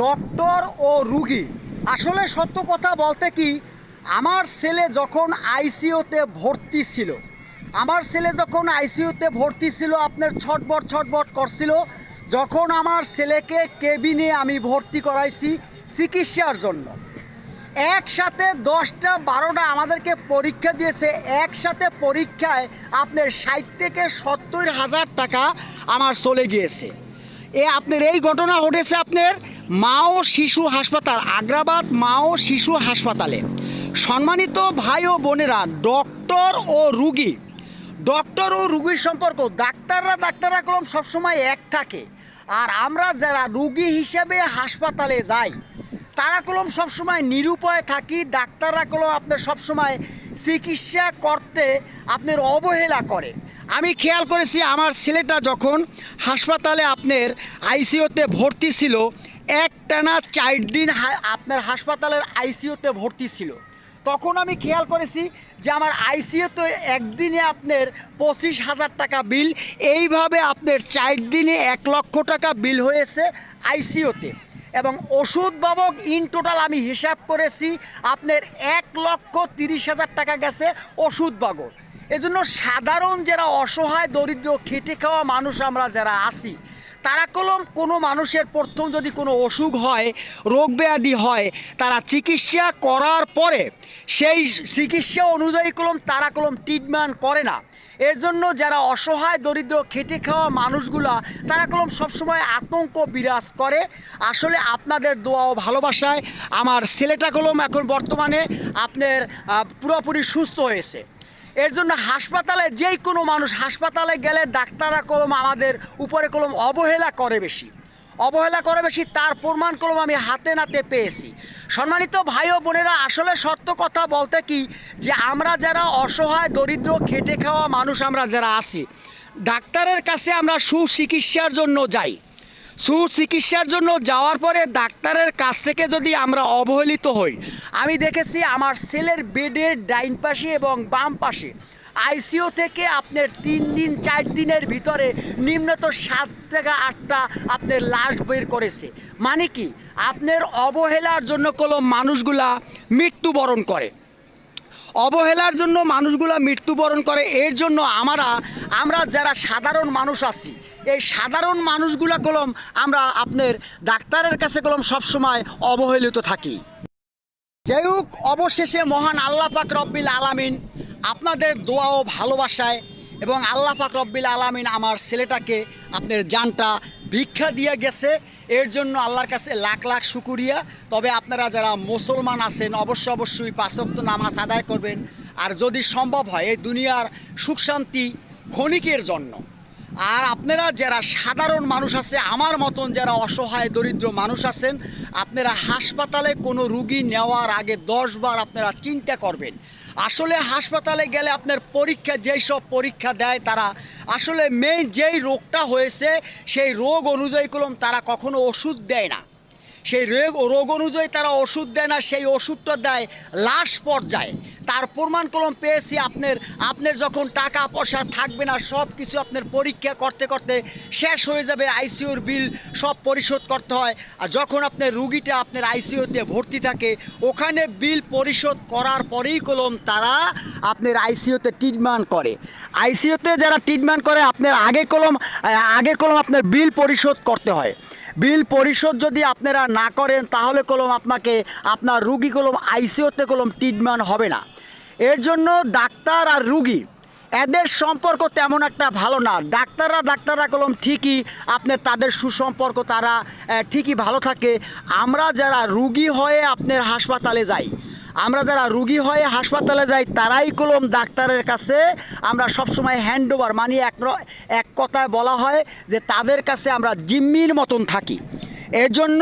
Doctor ও রুগী। আসলে সত্য কথা বলতে কি, আমার ছেলে যখন আইসিইউতে ভর্তি ছিল, আমার ছেলে যখন আইসিইউতে ভর্তি ছিল, আপনার ছটবট ছটবট করছিল, যখন আমার ছেলেকে কেবিনে আমি ভর্তি করাইছি চিকিৎসার জন্য। একসাথে দশটা, বারোটা আমাদেরকে পরীক্ষা দিয়েছে, একসাথে পরীক্ষায় আপনার ষাট থেকে সত্তর হাজার টাকা আমার চলে গিয়েছে। এ আপনার এই ঘটনা ঘটেছে আপনার মা ও শিশু হাসপাতাল, আগ্রাবাদ মা ও শিশু হাসপাতালে। সম্মানিত ভাই ও বোনেরা, ডক্টর ও রুগী। ডক্টর ও রুগীর সম্পর্ক, ডাক্তাররা ডাক্তাররা কলম সবসময় এক থাকে। আর আমরা যারা রুগী হিসেবে হাসপাতালে যাই তারা কলম সবসময় নিরুপায় থাকি ডাক্তাররা কলম আপনার সবসময় চিকিৎসা করতে আপনার অবহেলা করে। আমি খেয়াল করেছি, আমার ছেলেটা যখন হাসপাতালে আপনার আইসিইউতে ভর্তি ছিল এক টানা চার দিন আপনার হাসপাতালের আইসিইউতে ভর্তি ছিল। তখন আমি খেয়াল করেছি যে আমার আইসিইউতে একদিনে আপনার পঁচিশ হাজার টাকা বিল, এইভাবে আপনার চার দিনে এক লক্ষ টাকা বিল হয়েছে আইসিইউতে। এবং ওষুধ বাবক ইন টোটাল আমি হিসাব করেছি, আপনার এক লক্ষ তিরিশ হাজার টাকা গেছে ওষুধ বাবক এজন্য সাধারণ যারা অসহায়, দরিদ্র, খেটে খাওয়া মানুষ আমরা যারা আছি, তারা কলম কোনো মানুষের প্রথম যদি কোনো অসুখ হয়, রোগ ব্যাধি হয়, তারা চিকিৎসা করার পরে সেই চিকিৎসা অনুযায়ী কলম, তারা কলম ট্রিটমেন্ট করে না। এর জন্য যারা অসহায়, দরিদ্র, খেটে খাওয়া মানুষগুলা, তারা কলম সবসময় আতঙ্ক বিরাজ করে। আসলে আপনাদের দোয়া ও ভালোবাসায় আমার ছেলেটা কলম এখন বর্তমানে আপনার পুরোপুরি সুস্থ হয়েছে। এর জন্য হাসপাতালে যেই কোনো মানুষ হাসপাতালে গেলে ডাক্তাররা কলম আমাদের উপরে কলম অবহেলা করে বেশি। অবহেলা করে বেশি, তার প্রমাণ কলম আমি হাতে নাতে পেয়েছি। সম্মানিত ভাই ও বোনেরা, আসলে সত্য কথা বলতে কি যে আমরা যারা অসহায়, দরিদ্র, খেটে খাওয়া মানুষ আমরা যারা আছি, ডাক্তারের কাছে আমরা সুচিকিৎসার জন্য যাই। সুচিকিৎসার জন্য যাওয়ার পরে ডাক্তারের কাছ থেকে যদি আমরা অবহেলিত হই, আমি দেখেছি আমার ছেলের বেডের ডাইন পাশে এবং বাম পাশে। আইসিইউ থেকে আপনার তিন দিন, চার দিনের ভিতরে নিম্নত সাত থেকে আটটা আপনার লাশ বের করেছে। মানে কি? আপনার অবহেলার জন্য কোনো মানুষগুলা মৃত্যুবরণ করে। অবহেলার জন্য মানুষগুলা মৃত্যুবরণ করে। এর জন্য আমরা আমরা যারা সাধারণ মানুষ আছি এই সাধারণ মানুষগুলা কলম আমরা আপনার ডাক্তারের কাছে কলম সবসময় অবহেলিত থাকি। যাই হোক, অবশেষে মহান আল্লাহ পাক রব্বিল আলামিন আপনাদের দোয়া ও ভালোবাসায় এবং আল্লাহ পাক রব্বিল আলামিন আমার ছেলেটাকে আপনার জানটা ভিক্ষা দিয়ে গেছে। এর জন্য আল্লাহর কাছে লাখ লাখ শুকুরিয়া। তবে আপনারা যারা মুসলমান আছেন, অবশ্য অবশ্যই পাঁচক্ত নামাজ আদায় করবেন। আর যদি সম্ভব হয়, এই দুনিয়ার সুখ শান্তি ক্ষণিকের জন্য। আর আপনারা যারা সাধারণ মানুষ আছে, আমার মতন যারা অসহায়, দরিদ্র মানুষ আছেন, আপনারা হাসপাতালে কোনো রুগী নেওয়ার আগে দশবার আপনারা চিন্তা করবেন। আসলে হাসপাতালে গেলে আপনার পরীক্ষা, যেই সব পরীক্ষা দেয় তারা, আসলে মেইন যেই রোগটা হয়েছে, সেই রোগ অনুযায়ী কলম তারা কখনো ওষুধ দেয় না। সেই রোগ রোগ অনুযায়ী তারা ওষুধ দেয় না, সেই ওষুধটা দেয় লাশ পর্যায়ে। তার প্রমাণ কলম পেয়েছি আপনার আপনার যখন টাকা পয়সা থাকবে না, সব কিছু আপনার পরীক্ষা করতে করতে শেষ হয়ে যাবে, আইসিইউর বিল সব পরিশোধ করতে হয়। আর যখন আপনার রুগীটা আপনার আইসিইউতে ভর্তি থাকে, ওখানে বিল পরিশোধ করার পরেই কলম তারা আপনার আইসিইউতে ট্রিটমেন্ট করে। আইসিইউতে যারা ট্রিটমেন্ট করে, আপনার আগে কলম আগে কলম আপনার বিল পরিশোধ করতে হয়। বিল পরিশোধ যদি আপনারা না করেন, তাহলে কলম আপনাকে, আপনার রুগী কলম, আইসিওতে কলম ট্রিটমেন্ট হবে না। এর জন্য ডাক্তার আর রুগী, এদের সম্পর্ক তেমন একটা ভালো না। ডাক্তাররা ডাক্তাররা কলম ঠিকই আপনার তাদের সুসম্পর্ক তারা ঠিকই ভালো থাকে। আমরা যারা রুগী হয়ে আপনার হাসপাতালে যাই আমরা যারা রুগী হয়ে হাসপাতালে যাই, তারাই কলম ডাক্তারের কাছে আমরা সবসময় হ্যান্ড ওভার মানে এক এক কথায় বলা হয় যে তাদের কাছে আমরা জিম্মির মতন থাকি। এর জন্য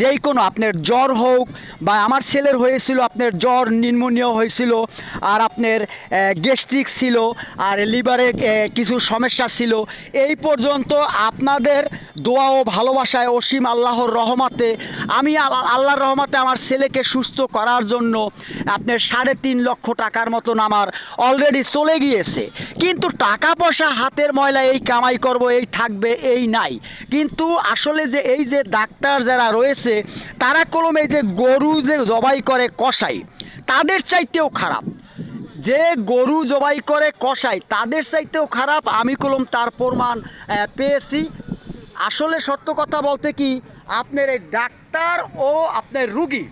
যেই কোনো আপনার জ্বর হোক বা আমার ছেলের হয়েছিল, আপনার জ্বর, নিউমোনিয়া হয়েছিল আর আপনার গ্যাস্ট্রিক ছিল আর লিভারে কিছু সমস্যা ছিল, এই পর্যন্ত আপনাদের দোয়া ও ভালোবাসায় অসীম আল্লাহর রহমতে, আমি আল্লাহর রহমতে আমার ছেলেকে সুস্থ করার জন্য আপনার সাড়ে তিন লক্ষ টাকার মতন আমার অলরেডি চলে গিয়েছে। কিন্তু টাকা পয়সা হাতের ময়লা এই কামাই করব, এই থাকবে, এই নাই। কিন্তু আসলে যে এই যে ডাক্তার যারা রয়েছে তারা কলমে যে গরু যে জবাই করে কষাই তাদের চাইতেও খারাপ। যে গরু জবাই করে কষাই তাদের চাইতেও খারাপ, আমি কলম তার প্রমাণ পেয়েছি। আসলে সত্য কথা বলতে কি, আপনার এই ডাক্তার ও আপনার রুগী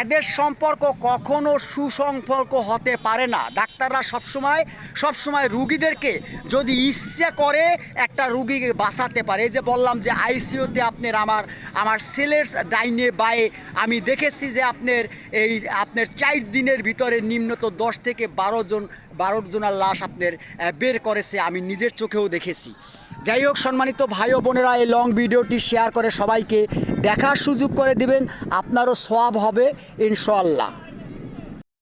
এদের সম্পর্ক কখনো সুসম্পর্ক হতে পারে না। ডাক্তাররা সবসময় সবসময় রুগীদেরকে যদি ইচ্ছা করে একটা রুগীকে বাঁচাতে পারে, এই যে বললাম যে আইসিইউতে আপনার আমার আমার সেলের ডাইনে বায়ে আমি দেখেছি যে আপনার এই আপনার চার দিনের ভিতরে নিম্নত দশ থেকে বারো জন, বারো জনের লাশ আপনার বের করেছে, আমি নিজের চোখেও দেখেছি। যাই হোক, সম্মানিত ভাই ও বোনেরা, এই লং ভিডিওটি শেয়ার করে সবাইকে দেখার সুযোগ করে দিবেন। আপনারও সব হবে ইনশাল্লাহ